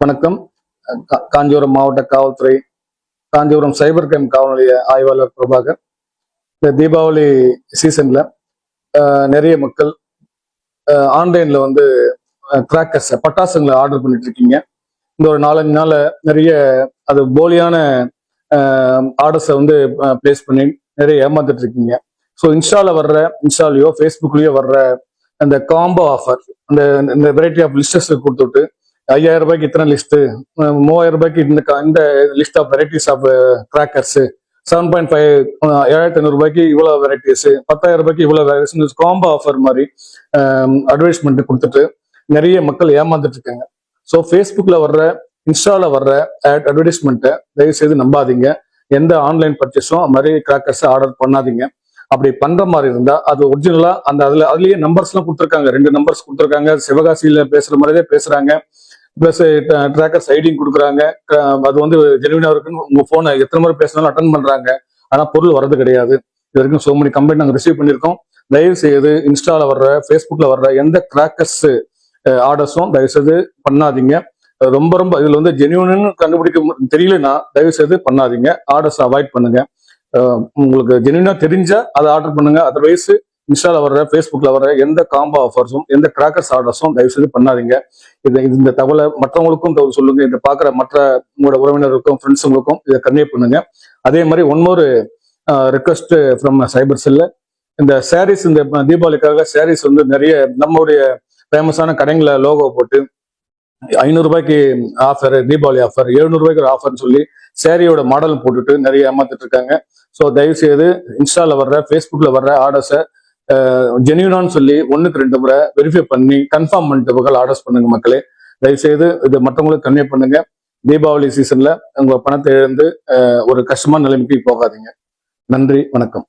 வணக்கம். கா- காஞ்சிபுரம் மாவட்ட காவல்துறை காஞ்சிபுரம் சைபர் கிரைம் காவல் நிலைய ஆய்வாளர் பிரபாகர். இந்த தீபாவளி சீசன்ல நிறைய மக்கள் ஆன்லைன்ல வந்து கிராக்கர்ஸ் பட்டாசுங்களை ஆர்டர் பண்ணிட்டு இருக்கீங்க இந்த ஒரு நாலஞ்சு நாள்ல நிறைய அது போலியான ஆர்டர்ஸை வந்து பிளேஸ் பண்ணி நிறைய ஏமாத்துட்டு இருக்கீங்க ஸோ இன்ஸ்டால வர்ற இன்ஸ்டாலையோ ஃபேஸ்புக்லயோ வர்ற அந்த காம்போ ஆஃபர் அந்த இந்த வெரைட்டி ஆஃப் லிஸ்டர்ஸ் கொடுத்துட்டு ஐயாயிரம் ரூபாய்க்கு இத்தனை லிஸ்ட்டு மூவாயிரம் ரூபாய்க்கு இந்த இந்த list of varieties of crackers seven point five ஏழாயிரத்தி ஐநூறு ரூபாய்க்கு இவ்வளோ வெரைட்டிஸ் பத்தாயிரம் ரூபாய்க்கு இவ்வளோ வெரைட்டிஸ் காம்போ ஆஃபர் மாதிரி அட்வர்டைஸ்மெண்ட் கொடுத்துட்டு நிறைய மக்கள் ஏமாந்துட்டு இருக்காங்க. ஸோ ஃபேஸ்புக்கில் வர்ற இன்ஸ்டாவில் வர்ற அட்வர்டைஸ்மெண்ட்டை தயவு செய்து நம்பாதீங்க. எந்த ஆன்லைன் பர்ச்சேஸும் அது மாதிரி கிராக்கர்ஸ் ஆர்டர் பண்ணாதீங்க. அப்படி பண்ற மாதிரி இருந்தா அது ஒரிஜினலா அந்த அதுல அதுலயே நம்பர்ஸ் எல்லாம் கொடுத்துருக்காங்க. ரெண்டு நம்பர்ஸ் கொடுத்துருக்காங்க. சிவகாசியில பேசுற மாதிரியே பேசுறாங்க. ப்ளஸ் ட்ராக்கர்ஸ் ஐடியும் கொடுக்குறாங்க. அது வந்து ஜெனுவினாக இருக்குன்னு உங்கள் ஃபோனை எத்தனை முறை பேசினாலும் அட்டன் பண்ணுறாங்க ஆனால் பொருள் வர்றது கிடையாது. இது வரைக்கும் சோ மெனி கம்ப்ளைண்ட் நாங்கள் ரிசீவ் பண்ணியிருக்கோம். தயவு செய்து இன்ஸ்டால வர்ற ஃபேஸ்புக்ல வர்ற எந்த கிராக்கர்ஸ் ஆர்டர்ஸும் தயவு செய்து பண்ணாதீங்க. ரொம்ப ரொம்ப இதில் வந்து ஜெனியூன்னு கண்டுபிடிக்க தெரியலன்னா தெரியலனா தயவு செய்து பண்ணாதீங்க. ஆர்டர்ஸ் அவாய்ட் பண்ணுங்க. உங்களுக்கு ஜெனியூனா தெரிஞ்சா அதை ஆர்டர் பண்ணுங்க. அதர்வைஸ் இன்ஸ்டால வர்ற ஃபேஸ்புக்ல வர்ற எந்த காம்போ ஆஃபர்ஸும் எந்த கிராக்கர்ஸ் ஆர்டர்ஸும் தயவு செய்து பண்ணாதீங்க. இதை இந்த தகவலை மற்றவங்களுக்கும் தகவல் சொல்லுங்க. இதை பார்க்குற மற்ற உங்களோட உறவினருக்கும் ஃப்ரெண்ட்ஸுங்களுக்கும் இதை கன்வே பண்ணுங்க. அதே மாதிரி ஒன்னொரு ரிக்வஸ்ட் ஃப்ரம் சைபர் செல்ல இந்த சாரீஸ் இந்த தீபாவளிக்காக சாரீஸ் வந்து நிறைய நம்மளுடைய ஃபேமஸான கடைங்களை லோகோ போட்டு ஐநூறுரூபாய்க்கு ஆஃபர் தீபாவளி ஆஃபர் எழுநூறுபாய்க்கு ஒரு ஆஃபர்னு சொல்லி சேரீயோட மாடல் போட்டுட்டு நிறைய ஏமாத்திட்டு இருக்காங்க. ஸோ தயவு செய்து இன்ஸ்டால வர்ற ஃபேஸ்புக்ல வர்ற ஆர்டர்ஸை ஜென்யூனான்னு சொல்லி ஒன்றுக்கு ரெண்டு முறை வெரிஃபை பண்ணி கன்ஃபார்ம் பண்ணிட்டு புகழ் ஆர்டர்ஸ் பண்ணுங்க மக்களே. தயவு செய்து இது மற்றவங்களுக்கு கன்வே பண்ணுங்க. தீபாவளி சீசன்ல உங்க பணத்தை இழந்து ஒரு கஷ்டமான நிலைமைக்கு போகாதீங்க. நன்றி வணக்கம்.